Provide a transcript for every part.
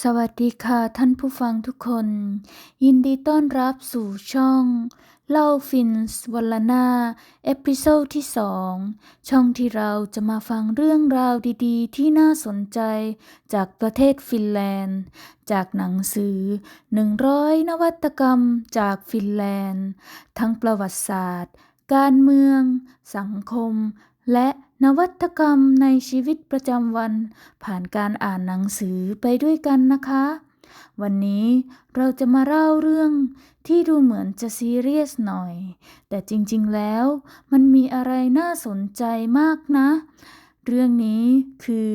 สวัสดีค่ะท่านผู้ฟังทุกคน ยินดีต้อนรับสู่ช่อง เล่าฟินส์วัลนาเอพิโซดที่2ช่องที่เราจะมาฟังเรื่องราวดีๆ ที่น่าสนใจจากประเทศฟินแลนด์ จากหนังสือ 100 นวัตกรรมจากฟินแลนด์ ทั้งประวัติศาสตร์ การเมือง สังคม และนวัตกรรมในชีวิตประจำวัน ผ่านการอ่านหนังสือไปด้วยกันนะคะ วันนี้เราจะมาเล่าเรื่องที่ดูเหมือนจะซีเรียสหน่อย แต่จริงๆแล้วมันมีอะไรน่าสนใจมากนะ เรื่องนี้คือ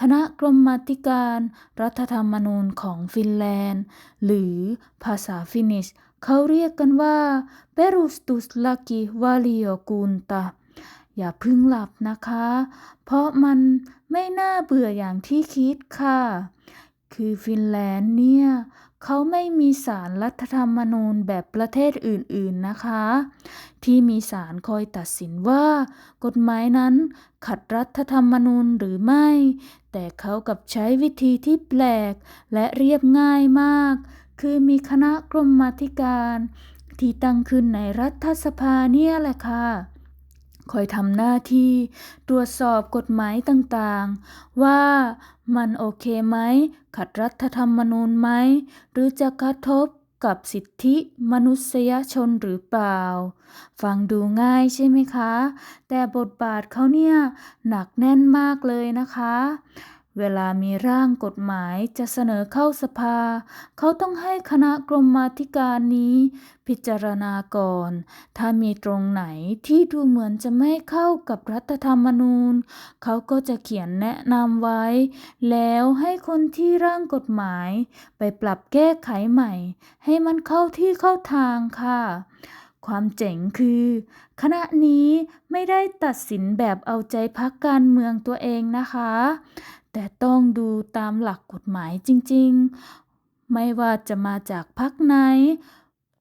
คณะกรมาธิการ รัฐธรรมนูญของฟินแลนด์ หรือภาษาฟินิชเขาเรียกกันว่า Perustuslaki Valiokunta อ ย่าเพึ่งหลับนะคะ เพราะมันไม่น่าเบื่ออย่างที่คิดค่ะ คือฟินแลนด์เนี่ยเขาไม่มีศาลรัฐธรรมนูญแบบประเทศอื่นๆนะคะ ที่มีศาลคอยตัดสินว่า กฎหมายนั้นขัดรัฐธรรมนูญหรือไม่ แต่เขากับใช้วิธีที่แปลกและเรียบง่ายมาก คือมีคณะกรรมาธิการ ที่ตั้งขึ้นในรัฐสภาเนี่ยแหละค่ะ คอยทำหน้าที่ตรวจสอบกฎหมายต่างๆ ว่ามันโอเคไหม ขัดรัฐธรรมนูญไหม หรือจะกระทบกับสิทธิมนุษยชนหรือเปล่า ฟังดูง่ายใช่ไหมคะ แต่บทบาทเขาเนี่ยหนักแน่นมากเลยนะคะ เวลามีร่างกฎหมายจะเสนอเข้าสภา เขาต้องให้คณะกรรมาธิการนี้ พิจารณาก่อน ถ้ามีตรงไหนที่ดูเหมือนจะไม่เข้ากับรัฐธรรมนูญ เขาก็จะเขียนแนะนำไว้ แล้วให้คนที่ร่างกฎหมาย ไปปรับแก้ไขใหม่ ให้มันเข้าที่เข้าทางค่ะ ความเจ๋งคือ คณะนี้ไม่ได้ตัดสินแบบเอาใจพักการเมืองตัวเองนะคะ แต่ต้องดูตามหลักกฎหมายจริงๆ ไม่ว่าจะมาจากพรรคไหน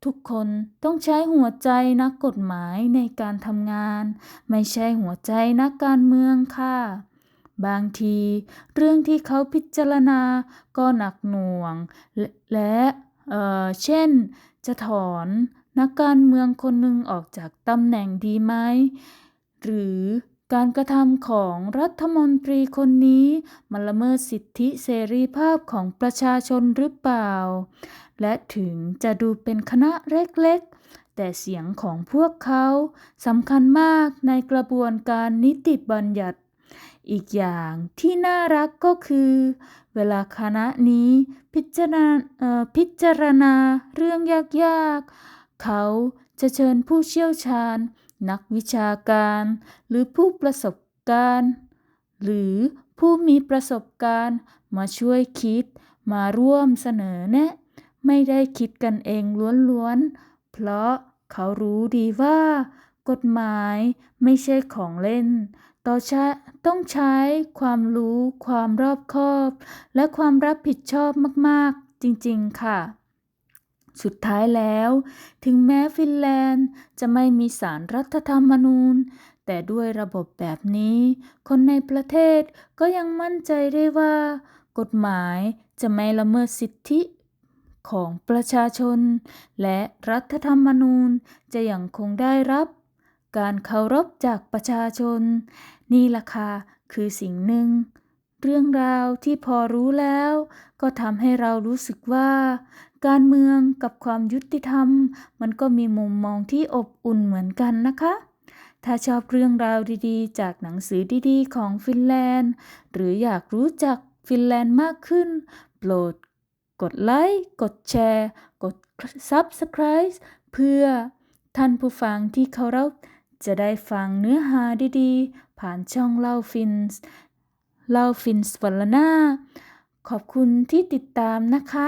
ทุกคนต้องใช้หัวใจนักกฎหมายในการทำงาน ไม่ใช่หัวใจนักการเมืองค่ะ บางที เรื่องที่เขาพิจารณาก็หนักหน่วง และและเเช่น จะถอนนักการเมืองคนหนึ่งออกจากตำแหน่งดีไหม หรือ การกระทำของรัฐมนตรีคนนี้มันละเมิดสิทธิเสรีภาพของประชาชนหรือเปล่า และถึงจะดูเป็นคณะเล็กๆ แต่เสียงของพวกเขาสำคัญมากในกระบวนการนิติบัญญัติ อีกอย่างที่น่ารักก็คือ เวลาคณะนี้พิจารณาพิจารณาเรื่องยากๆ เขาจะเชิญผู้เชี่ยวชาญ นักวิชาการ หรือผู้ประสบการณ์ หรือผู้มีประสบการณ์ มาช่วยคิด มาร่วมเสนอแนะ ไม่ได้คิดกันเองล้วนๆ เพราะเขารู้ดีว่า กฎหมายไม่ใช่ของเล่น ต่อใช้ต้องใช้ความรู้ ความรอบคอบ และความรับผิดชอบมากๆ จริง ๆ ค่ะ สุดท้ายแล้ว ถึงแม้ฟินแลนด์จะไม่มีศาลรัฐธรรมนูญ แต่ด้วยระบบแบบนี้ คนในประเทศก็ยังมั่นใจได้ว่า กฎหมายจะไม่ละเมิดสิทธิของประชาชน และรัฐธรรมนูญจะยังคงได้รับ การเคารพจากประชาชน นี่ล่ะค่ะคือสิ่งหนึ่ง เรื่องราวที่พอรู้แล้ว ก็ทำให้เรารู้สึกว่า การเมืองกับความยุติธรรม มันก็มีมุมมองที่อบอุ่นเหมือนกันนะคะ ถ้าชอบเรื่องราวดีๆ จากหนังสือดีๆ ของฟินแลนด์ หรืออยากรู้จักฟินแลนด์มากขึ้น โปรด กดไลค์ กดแชร์ กด Subscribe เพื่อท่านผู้ฟังที่เคารพจะได้ฟังเนื้อหาดีๆ ผ่านช่องเล่าฟินส์ เล่าฟินส์วัลนาขอบคุณที่ติดตามนะคะ